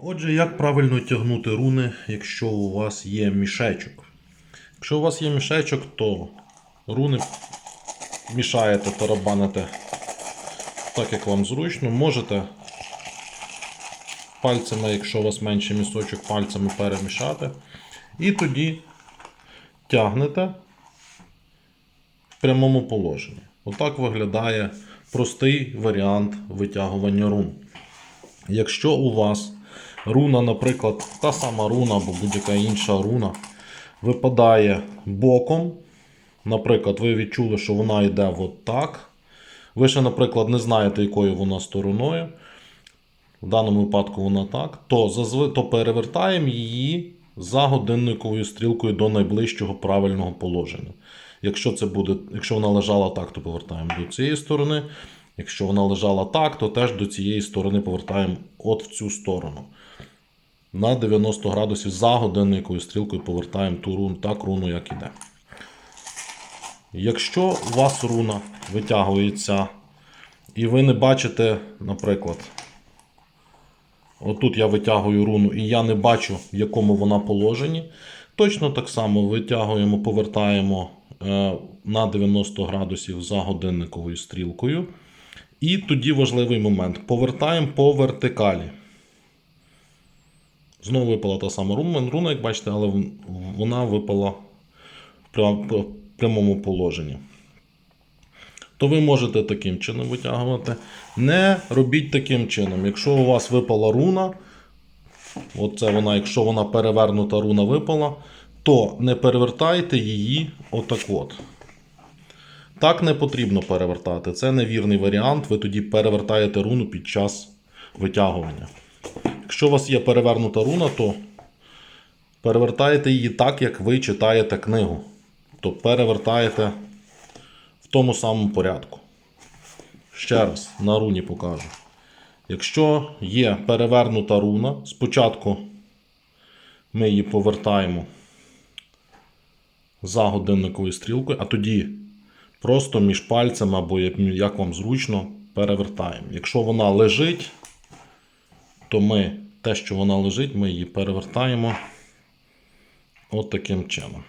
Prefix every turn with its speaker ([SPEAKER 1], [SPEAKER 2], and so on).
[SPEAKER 1] Отже, як правильно тягнути руни, якщо у вас є мішечок? Якщо у вас є мішечок, то руни мішаєте, тарабаните так, як вам зручно. Можете пальцями, якщо у вас менший місочок, пальцями перемішати. І тоді тягнете в прямому положенні. Отак виглядає простий варіант витягування рун. Якщо у вас руна, наприклад, та сама руна або будь-яка інша руна випадає боком, наприклад, ви відчули, що вона йде от так. Ви ще, наприклад, не знаєте, якою вона стороною. В даному випадку вона так, то, зазви, то перевертаємо її за годинниковою стрілкою до найближчого правильного положення. Якщо, це буде, якщо вона лежала так, то повертаємо до цієї сторони. Якщо вона лежала так, то теж до цієї сторони повертаємо от в цю сторону. На 90 градусів за годинниковою стрілкою повертаємо ту руну, так руну, як іде. Якщо у вас руна витягується, і ви не бачите, наприклад, отут я витягую руну, і я не бачу, в якому вона положенні, точно так само витягуємо, повертаємо е, на 90 градусів за годинниковою стрілкою. І тоді важливий момент. Повертаємо по вертикалі. Знову випала та сама руна, як бачите, але вона випала в прямому положенні. То ви можете таким чином витягувати. Не робіть таким чином. Якщо у вас випала руна, оце вона, якщо вона перевернута руна випала, то не перевертайте її отак от. Так не потрібно перевертати. Це невірний варіант. Ви тоді перевертаєте руну під час витягування. Якщо у вас є перевернута руна, то перевертаєте її так, як ви читаєте книгу. Тобто перевертаєте в тому самому порядку. Ще раз на руні покажу. Якщо є перевернута руна, спочатку ми її повертаємо за годинниковою стрілкою, а тоді просто між пальцями або як, вам зручно перевертаємо. Якщо вона лежить, то ми те, що вона лежить, ми її перевертаємо от таким чином.